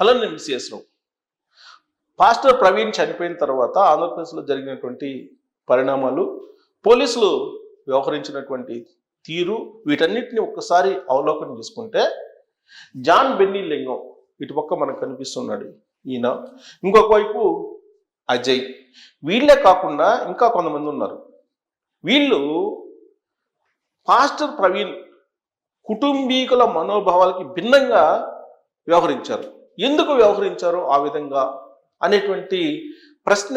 Hello నేను మిస్ఎస్ రావు pastor Praveen చనిపోయిన తర్వాత ఆంధ్రప్రదేశ్లో జరిగినటువంటి పరిణామాలు పోలీసులు వ్యవహరించినటువంటి తీరు వీటన్నిటిని ఒక్కసారి అవలోకనం చేసుకుంటే జాన్ బెన్నీ లింగం ఇటు పక్క మనకు కనిపిస్తున్నాడు ఈయన. ఇంకొక వైపు అజయ్. వీళ్ళే కాకుండా ఇంకా కొంతమంది ఉన్నారు. వీళ్ళు పాస్టర్ ప్రవీణ్ కుటుంబీకుల మనోభావాలకి భిన్నంగా వ్యవహరించారు. ఎందుకు వ్యవహరించారు ఆ విధంగా అనేటువంటి ప్రశ్న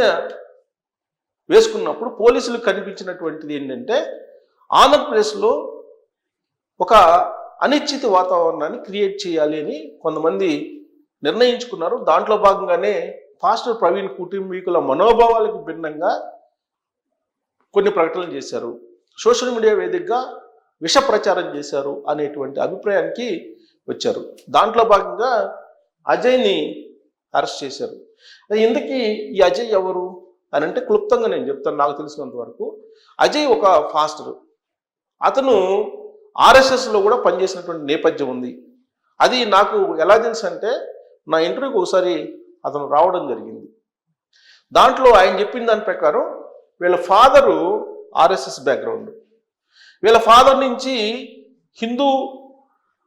వేసుకున్నప్పుడు పోలీసులకు కనిపించినటువంటిది ఏంటంటే ఆంధ్రప్రదేశ్లో ఒక అనిశ్చిత వాతావరణాన్ని క్రియేట్ చేయాలి అని కొంతమంది నిర్ణయించుకున్నారు. దాంట్లో భాగంగానే పాస్టర్ ప్రవీణ్ కుటుంబీకుల మనోభావాలకు భిన్నంగా కొన్ని ప్రకటనలు చేశారు. సోషల్ మీడియా వేదికగా విష ప్రచారం చేశారు అనేటువంటి అభిప్రాయానికి వచ్చారు. దాంట్లో భాగంగా అజయ్ని అరెస్ట్ చేశారు. ఎందుకీ ఈ అజయ్ ఎవరు అని అంటే క్లుప్తంగా నేను చెప్తాను నాకు తెలిసినంత వరకు. అజయ్ ఒక ఫాస్టర్. అతను ఆర్ఎస్ఎస్లో కూడా పనిచేసినటువంటి నేపథ్యం ఉంది. అది నాకు ఎలా తెలుసు అంటే నా ఇంటర్వ్యూకి ఒకసారి అతను రావడం జరిగింది. దాంట్లో ఆయన చెప్పిన దాని ప్రకారం వీళ్ళ ఫాదరు ఆర్ఎస్ఎస్ బ్యాక్గ్రౌండ్. వీళ్ళ ఫాదర్ నుంచి హిందూ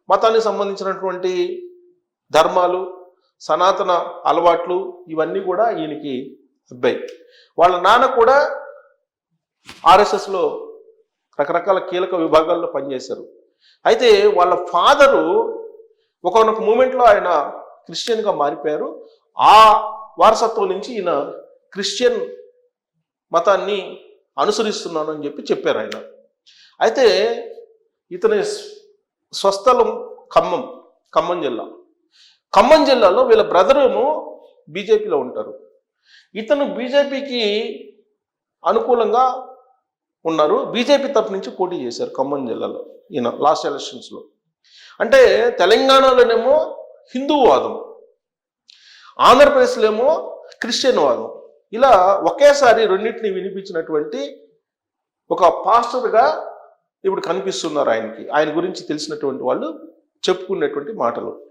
మతానికి సంబంధించినటువంటి ధర్మాలు సనాతన అలవాట్లు ఇవన్నీ కూడా ఈయనకి అబ్బాయి. వాళ్ళ నాన్న కూడా ఆర్ఎస్ఎస్లో రకరకాల కీలక విభాగాల్లో పనిచేశారు. అయితే వాళ్ళ ఫాదరు ఒకనొక మూమెంట్లో ఆయన క్రిస్టియన్గా మారిపోయారు. ఆ వారసత్వం నుంచి ఈయన క్రిస్టియన్ మతాన్ని అనుసరిస్తున్నాను అని చెప్పి చెప్పారు ఆయన. అయితే ఇతని స్వస్థలం ఖమ్మం ఖమ్మం జిల్లా. ఖమ్మం జిల్లాలో వీళ్ళ బ్రదర్ ఏమో బీజేపీలో ఉంటారు. ఇతను బీజేపీకి అనుకూలంగా ఉన్నారు. బీజేపీ తరఫు నుంచి పోటీ చేశారు ఖమ్మం జిల్లాలో ఈయన లాస్ట్ ఎలక్షన్స్లో. అంటే తెలంగాణలోనేమో హిందూ వాదం ఆంధ్రప్రదేశ్లో ఏమో క్రిస్టియన్ వాదం ఇలా ఒకేసారి రెండింటిని వినిపించినటువంటి ఒక పాస్టర్గా ఇప్పుడు కనిపిస్తున్నారు ఆయనకి. ఆయన గురించి తెలిసినటువంటి వాళ్ళు చెప్పుకునేటువంటి మాటలు.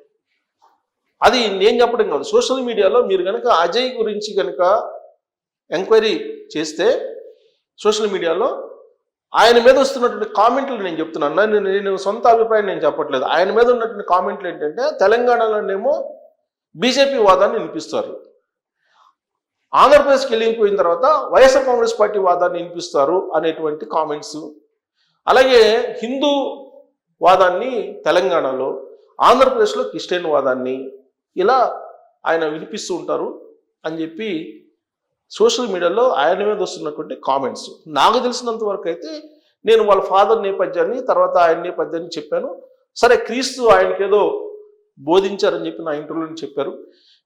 అది నేను చెప్పడం కాదు. సోషల్ మీడియాలో మీరు కనుక అజయ్ గురించి కనుక ఎంక్వైరీ చేస్తే సోషల్ మీడియాలో ఆయన మీద వస్తున్నటువంటి కామెంట్లు నేను చెప్తున్నాను. నేను నేను సొంత అభిప్రాయం నేను చెప్పట్లేదు. ఆయన మీద ఉన్నటువంటి కామెంట్లు ఏంటంటే తెలంగాణలోనేమో బీజేపీ వాదాన్ని వినిపిస్తారు. ఆంధ్రప్రదేశ్కి వెళ్ళిపోయిన తర్వాత వైఎస్ఆర్ కాంగ్రెస్ పార్టీ వాదాన్ని వినిపిస్తారు అనేటువంటి కామెంట్స్. అలాగే హిందూ వాదాన్ని తెలంగాణలో ఆంధ్రప్రదేశ్లో క్రిస్టియన్ వాదాన్ని ఇలా ఆయన వినిపిస్తూ ఉంటారు అని చెప్పి సోషల్ మీడియాలో ఆయన మీద వస్తున్నటువంటి కామెంట్స్. నాకు తెలిసినంత వరకు అయితే నేను వాళ్ళ ఫాదర్ నేపథ్యాన్ని తర్వాత ఆయన నేపథ్యాన్ని చెప్పాను. సరే క్రీస్తు ఆయనకేదో బోధించారని చెప్పి నా ఇంటర్వ్యూలో చెప్పారు.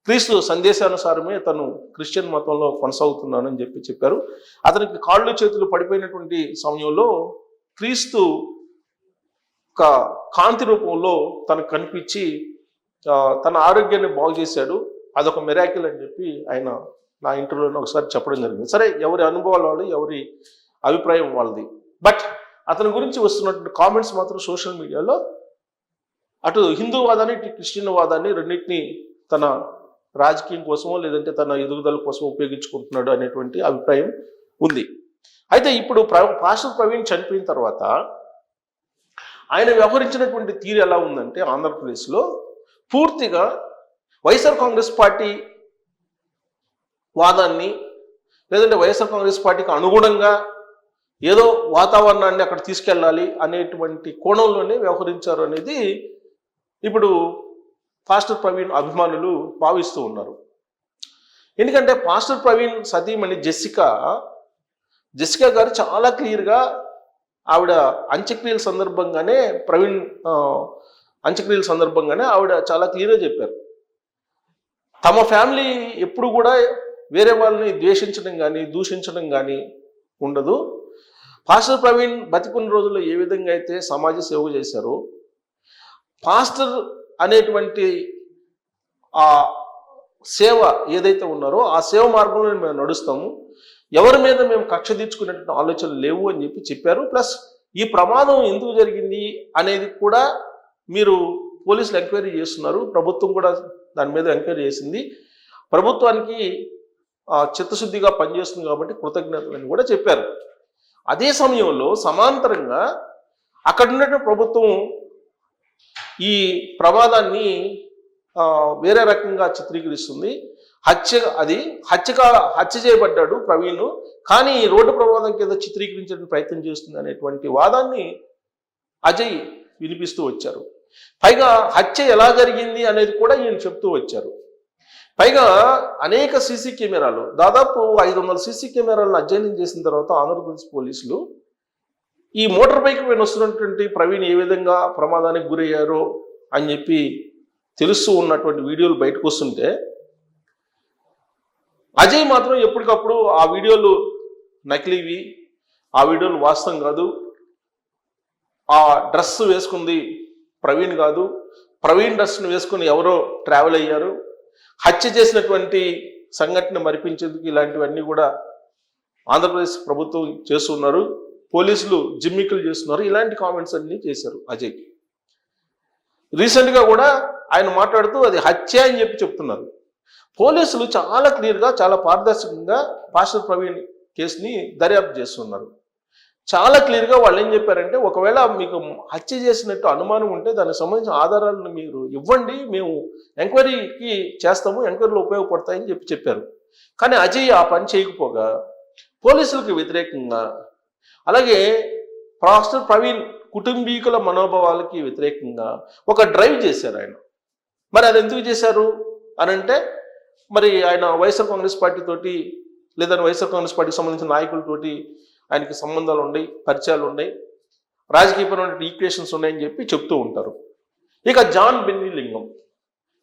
క్రీస్తు సందేశానుసారమే తను క్రిస్టియన్ మతంలో కొనసాగుతున్నానని చెప్పి చెప్పారు. అతనికి కాళ్ళు చేతులు పడిపోయినటువంటి సమయంలో క్రీస్తు ఒక కాంతి రూపంలో తనకు కనిపించి తన ఆరోగ్యాన్ని బాగు చేశాడు. అదొక మెరాకిల్ అని చెప్పి ఆయన నా ఇంటర్వ్యూలో ఒకసారి చెప్పడం జరిగింది. సరే ఎవరి అనుభవాలు వాళ్ళు ఎవరి అభిప్రాయం వాళ్ళది. బట్ అతని గురించి వస్తున్నటువంటి కామెంట్స్ మాత్రం సోషల్ మీడియాలో అటు హిందూ వాదాన్ని ఇటు క్రిస్టియన్ వాదాన్ని రెండింటిని తన రాజకీయం కోసమో లేదంటే తన ఎదుగుదల కోసం ఉపయోగించుకుంటున్నాడు అనేటువంటి అభిప్రాయం ఉంది. అయితే ఇప్పుడు ప్ర పాస్టర్ ప్రవీణ్ చనిపోయిన తర్వాత ఆయన వ్యవహరించినటువంటి తీరు ఎలా ఉందంటే ఆంధ్రప్రదేశ్లో పూర్తిగా వైఎస్ఆర్ కాంగ్రెస్ పార్టీ వాదాన్ని లేదంటే వైఎస్ఆర్ కాంగ్రెస్ పార్టీకి అనుగుణంగా ఏదో వాతావరణాన్ని అక్కడ తీసుకెళ్ళాలి అనేటువంటి కోణంలోనే వ్యవహరించారు అనేది ఇప్పుడు పాస్టర్ ప్రవీణ్ అభిమానులు భావిస్తూ ఉన్నారు. ఎందుకంటే పాస్టర్ ప్రవీణ్ సతీమణి జెస్సికా జెస్సికా గారు చాలా క్లియర్గా ఆవిడ అంత్యక్రియల సందర్భంగానే ప్రవీణ్ అంత్యక్రియల సందర్భంగానే ఆవిడ చాలా క్లియర్గా చెప్పారు. తమ ఫ్యామిలీ ఎప్పుడు కూడా వేరే వాళ్ళని ద్వేషించడం కానీ దూషించడం కానీ ఉండదు. పాస్టర్ ప్రవీణ్ బతికున్న రోజుల్లో ఏ విధంగా అయితే సమాజ సేవ చేశారో పాస్టర్ అనేటువంటి ఆ సేవ ఏదైతే ఉన్నారో ఆ సేవ మార్గంలో మేము నడుస్తాము. ఎవరి మీద మేము కక్ష తీర్చుకునేటువంటి ఆలోచనలు లేవు అని చెప్పి చెప్పారు. ప్లస్ ఈ ప్రమాదం ఎందుకు జరిగింది అనేది కూడా మీరు పోలీసులు ఎంక్వైరీ చేస్తున్నారు ప్రభుత్వం కూడా దాని మీద ఎంక్వైరీ చేసింది. ప్రభుత్వానికి చిత్తశుద్ధిగా పనిచేస్తుంది కాబట్టి కృతజ్ఞతలని కూడా చెప్పారు. అదే సమయంలో సమాంతరంగా అక్కడ ఉన్నటువంటి ప్రభుత్వం ఈ ప్రమాదాన్ని వేరే రకంగా చిత్రీకరిస్తుంది. హత్య అది హత్యగా హత్య చేయబడ్డాడు ప్రవీణ్ కానీ ఈ రోడ్డు ప్రమాదం కింద చిత్రీకరించడానికి ప్రయత్నం చేస్తుంది అనేటువంటి వాదాన్ని అజయ్ వినిపిస్తూ వచ్చారు. పైగా హత్య ఎలా జరిగింది అనేది కూడా ఈయన చెప్తూ వచ్చారు. పైగా అనేక సీసీ కెమెరాలు దాదాపు ఐదు వందల సీసీ కెమెరాలను అధ్యయనం చేసిన తర్వాత ఆంధ్రప్రదేశ్ పోలీసులు ఈ మోటార్ బైక్ పైన వస్తున్నటువంటి ప్రవీణ్ ఏ విధంగా ప్రమాదానికి గురయ్యారో అని చెప్పి తెలుస్తూ ఉన్నటువంటి వీడియోలు బయటకు వస్తుంటే అజయ్ మాత్రం ఎప్పటికప్పుడు ఆ వీడియోలు నకిలీవి ఆ వీడియోలు వాస్తవం కాదు. ఆ డ్రెస్ వేసుకుంది ప్రవీణ్ కాదు. ప్రవీణ్ డ్రెస్ను వేసుకుని ఎవరో ట్రావెల్ అయ్యారు. హత్య చేసినటువంటి సంఘటన మరిపించేందుకు ఇలాంటివన్నీ కూడా ఆంధ్రప్రదేశ్ ప్రభుత్వం చేస్తున్నారు. పోలీసులు జిమ్మికులు చేస్తున్నారు. ఇలాంటి కామెంట్స్ అన్నీ చేశారు అజయ్ రీసెంట్గా కూడా ఆయన మాట్లాడుతూ అది హత్య అని చెప్పి చెప్తున్నారు. పోలీసులు చాలా క్లియర్గా చాలా పారదర్శకంగా పాస్టర్ ప్రవీణ్ కేసుని దర్యాప్తు చేస్తున్నారు. చాలా క్లియర్గా వాళ్ళు ఏం చెప్పారంటే ఒకవేళ మీకు హత్య చేసినట్టు అనుమానం ఉంటే దానికి సంబంధించిన ఆధారాలను మీరు ఇవ్వండి మేము ఎంక్వైరీకి చేస్తాము ఎంక్వైరీలో ఉపయోగపడతాయని చెప్పి చెప్పారు. కానీ అజయ్ ఆ పని చేయకపోగా పోలీసులకు వ్యతిరేకంగా అలాగే పాస్టర్ ప్రవీణ్ కుటుంబీకుల మనోభావాలకి వ్యతిరేకంగా ఒక డ్రైవ్ చేశారు ఆయన. మరి అది ఎందుకు చేశారు? అని అంటే మరి ఆయన వైఎస్ఆర్ కాంగ్రెస్ పార్టీ తోటి లేదా వైఎస్ఆర్ కాంగ్రెస్ పార్టీకి సంబంధించిన నాయకులతోటి ఆయనకి సంబంధాలు ఉన్నాయి పరిచయాలు ఉన్నాయి. రాజకీయపరమైన ఈక్వేషన్స్ ఉన్నాయని చెప్పి చెప్తూ ఉంటారు. ఇక జాన్ బెన్నీ లింగం.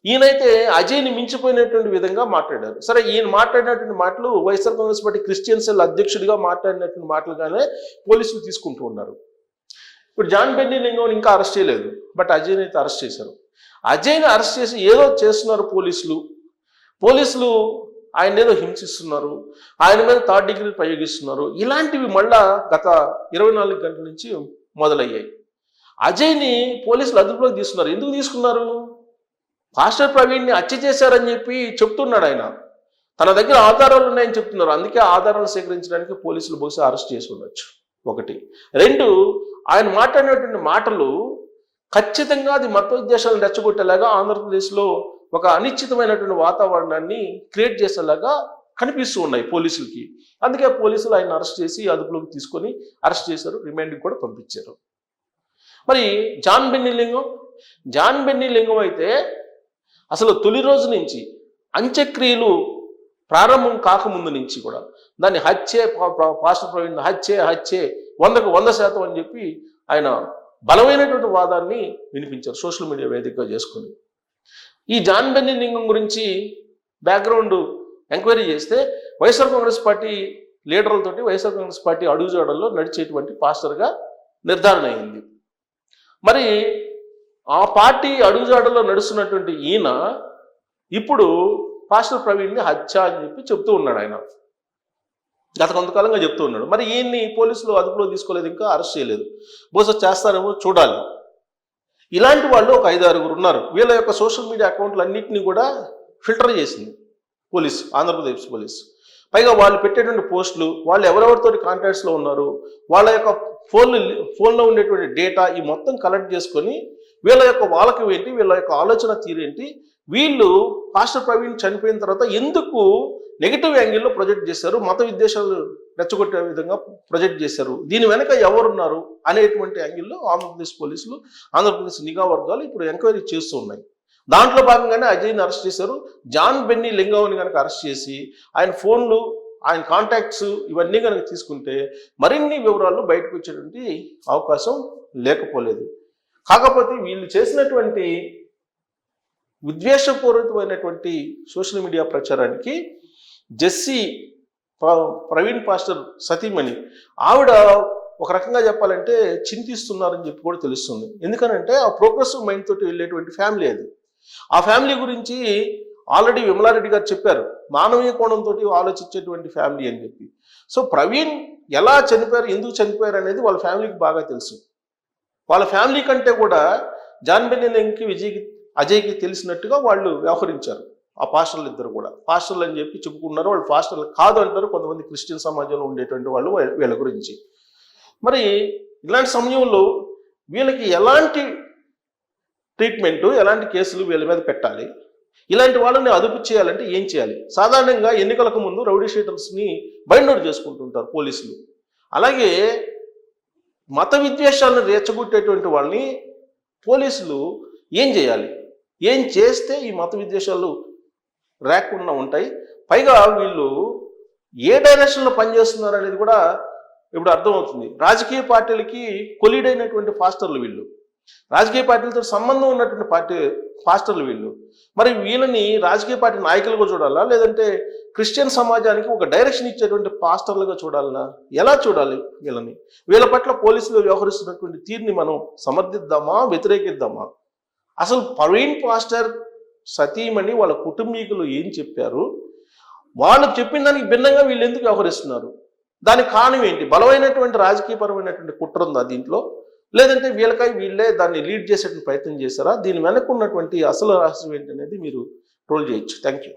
ఈయనైతే అజయ్ని మించిపోయినటువంటి విధంగా మాట్లాడారు. సరే ఈయన మాట్లాడినటువంటి మాటలు YSR Congress party Christian cell అధ్యక్షుడిగా మాట్లాడినటువంటి మాటలుగానే పోలీసులు తీసుకుంటూ ఉన్నారు. ఇప్పుడు జాన్ బెన్నీ లింగం ఇంకా అరెస్ట్ చేయలేదు బట్ అజయ్ని అయితే అరెస్ట్ చేశారు. అజయ్ని అరెస్ట్ చేసి ఏదో చేస్తున్నారు పోలీసులు. పోలీసులు ఆయన ఏదో హింసిస్తున్నారు ఆయన మీద థర్డ్ డిగ్రీ ప్రయోగిస్తున్నారు. ఇలాంటివి మళ్ళా గత ఇరవై నాలుగు గంటల నుంచి మొదలయ్యాయి. అజయ్ని పోలీసులు అదుపులోకి తీసుకున్నారు. ఎందుకు తీసుకున్నారు? పాస్టర్ ప్రవీణ్ని హత్య చేశారని చెప్పి చెప్తున్నాడు ఆయన. తన దగ్గర ఆధారాలు ఉన్నాయని చెప్తున్నారు. అందుకే ఆధారాలు సేకరించడానికి పోలీసులు బహుశా అరెస్ట్ చేసి ఉండొచ్చు. ఒకటి. రెండు ఆయన మాట్లాడినటువంటి మాటలు ఖచ్చితంగా అది మత ఉద్దేశాలను రెచ్చగొట్టేలాగా ఆంధ్రప్రదేశ్లో ఒక అనిశ్చితమైనటువంటి వాతావరణాన్ని క్రియేట్ చేసేలాగా కనిపిస్తూ ఉన్నాయి పోలీసులకి. అందుకే పోలీసులు ఆయన అరెస్ట్ చేసి అదుపులోకి తీసుకొని అరెస్ట్ చేశారు రిమాండ్కి కూడా పంపించారు. మరి జాన్ బెన్నీ లింగం జాన్ బెన్నీ లింగం అయితే అసలు తొలి రోజు నుంచి అంత్యక్రియలు ప్రారంభం కాకముందు నుంచి కూడా దాన్ని హత్యే పా- పాస్టర్ ప్రవీణ్ హత్యే హత్యే వందకు వంద శాతం అని చెప్పి ఆయన బలమైనటువంటి వాదాన్ని వినిపించారు సోషల్ మీడియా వేదికగా చేసుకొని. ఈ జాన్ బెన్నీ లింగం గురించి బ్యాక్గ్రౌండ్ ఎంక్వైరీ చేస్తే వైఎస్ఆర్ కాంగ్రెస్ పార్టీ లీడర్లతోటి వైఎస్ఆర్ కాంగ్రెస్ పార్టీ అడుగుజాడల్లో నడిచేటువంటి పాస్టర్గా నిర్ధారణ అయింది. మరి ఆ పార్టీ అడుగుజాడల్లో నడుస్తున్నటువంటి ఈయన ఇప్పుడు పాస్టర్ ప్రవీణ్ని హత్య అని చెప్పి చెప్తూ ఉన్నాడు ఆయన. గత కొంతకాలంగా చెప్తూ ఉన్నాడు. మరి ఈయన్ని పోలీసులు అదుపులో తీసుకోలేదు ఇంకా అరెస్ట్ చేయలేదు. బహుశా చేస్తారేమో చూడాలి. ఇలాంటి వాళ్ళు ఒక ఐదు ఆరుగురు ఉన్నారు. వీళ్ళ యొక్క సోషల్ మీడియా అకౌంట్లు అన్నింటినీ కూడా ఫిల్టర్ చేసింది పోలీస్ ఆంధ్రప్రదేశ్ పోలీస్. పైగా వాళ్ళు పెట్టేటువంటి పోస్టులు వాళ్ళు ఎవరెవరితో కాంటాక్ట్స్లో ఉన్నారు వాళ్ళ యొక్క ఫోన్లు ఫోన్లో ఉండేటువంటి డేటా ఈ మొత్తం కలెక్ట్ చేసుకొని వీళ్ళ యొక్క వాళ్ళకి ఏంటి వీళ్ళ యొక్క ఆలోచన తీరేంటి వీళ్ళు పాస్టర్ ప్రవీణ్ చనిపోయిన తర్వాత ఎందుకు నెగిటివ్ యాంగిల్లో ప్రొజెక్ట్ చేశారు మత విద్వేషాలు రెచ్చగొట్టే విధంగా ప్రొజెక్ట్ చేశారు. దీని వెనక ఎవరున్నారు అనేటువంటి యాంగిల్లో ఆంధ్రప్రదేశ్ పోలీసులు ఆంధ్రప్రదేశ్ నిఘా వర్గాలు ఇప్పుడు ఎంక్వైరీ చేస్తూ ఉన్నాయి. దాంట్లో భాగంగానే అజయ్ని అరెస్ట్ చేశారు. జాన్ బెన్నీ లింగంని కనుక అరెస్ట్ చేసి ఆయన ఫోన్లు ఆయన కాంటాక్ట్స్ ఇవన్నీ కనుక తీసుకుంటే మరిన్ని వివరాలు బయటకు వచ్చేటువంటి అవకాశం లేకపోలేదు. కాకపోతే వీళ్ళు చేసినటువంటి విద్వేషపూరితమైనటువంటి సోషల్ మీడియా ప్రచారానికి జెస్సీ ప్రవీణ్ పాస్టర్ సతీమణి. ఆవిడ ఒక రకంగా చెప్పాలంటే చింతిస్తున్నారని చెప్పి కూడా తెలుస్తుంది. ఎందుకనంటే ఆ ప్రోగ్రెసివ్ మైండ్ తోటి వెళ్ళేటువంటి ఫ్యామిలీ అది. ఆ ఫ్యామిలీ గురించి ఆల్రెడీ విమలారెడ్డి గారు చెప్పారు. మానవీయ కోణంతో ఆలోచించేటువంటి ఫ్యామిలీ అని చెప్పి. సో ప్రవీణ్ ఎలా చనిపోయారు ఎందుకు చనిపోయారు అనేది వాళ్ళ ఫ్యామిలీకి బాగా తెలుసు. వాళ్ళ ఫ్యామిలీ కంటే కూడా జాన్ విజయ్కి అజయ్కి తెలిసినట్టుగా వాళ్ళు వ్యవహరించారు. ఆ పాస్టర్లు ఇద్దరు కూడా. పాస్టర్లు అని చెప్పి చెప్పుకున్నారు వాళ్ళు పాస్టర్లు కాదు అంటారు. కొంతమంది క్రిస్టియన్ సమాజంలో ఉండేటువంటి వాళ్ళు వీళ్ళ గురించి. మరి ఇలాంటి సమయంలో వీళ్ళకి ఎలాంటి ట్రీట్మెంట్ ఎలాంటి కేసులు వీళ్ళ మీద పెట్టాలి? ఇలాంటి వాళ్ళని అదుపు చేయాలంటే ఏం చేయాలి? సాధారణంగా ఎన్నికలకు ముందు రౌడీ షీటర్స్ని బైండ్ చేసుకుంటుంటారు పోలీసులు. అలాగే మత విద్వేషాలను రెచ్చగొట్టేటువంటి వాళ్ళని పోలీసులు ఏం చేయాలి? ఏం చేస్తే ఈ మత విద్వేషాలు రాకుండా ఉంటాయి. పైగా వీళ్ళు ఏ డైరెక్షన్లో పనిచేస్తున్నారు అనేది కూడా ఇప్పుడు అర్థమవుతుంది. రాజకీయ పార్టీలకి కొలీడైనటువంటి ఫాస్టర్లు వీళ్ళు. రాజకీయ పార్టీలతో సంబంధం ఉన్నటువంటి పార్టీ ఫాస్టర్లు వీళ్ళు. మరి వీళ్ళని రాజకీయ పార్టీ నాయకులుగా చూడాలా? లేదంటే క్రిస్టియన్ సమాజానికి ఒక డైరెక్షన్ ఇచ్చేటువంటి పాస్టర్లుగా చూడాలనా ఎలా చూడాలి వీళ్ళని? వీళ్ళ పట్ల పోలీసులు వ్యవహరిస్తున్నటువంటి తీరుని మనం సమర్థిద్దామా? వ్యతిరేకిద్దామా? అసలు ప్రవీణ్ పాస్టర్ సతీమణి వాళ్ళ కుటుంబీకులు ఏం చెప్పారు? వాళ్ళు చెప్పిన దానికి భిన్నంగా వీళ్ళు ఎందుకు వ్యవహరిస్తున్నారు? దానికి కారణం ఏంటి? బలమైనటువంటి రాజకీయపరమైనటువంటి కుట్ర ఉందా దీంట్లో? లేదంటే వీళ్ళకై వీళ్ళే దాన్ని లీడ్ చేసేటువంటి ప్రయత్నం చేశారా? దీని వెనక ఉన్నటువంటి అసలు రహస్యం ఏంటి అనేది మీరు ట్రోల్ చేయొచ్చు. Thank you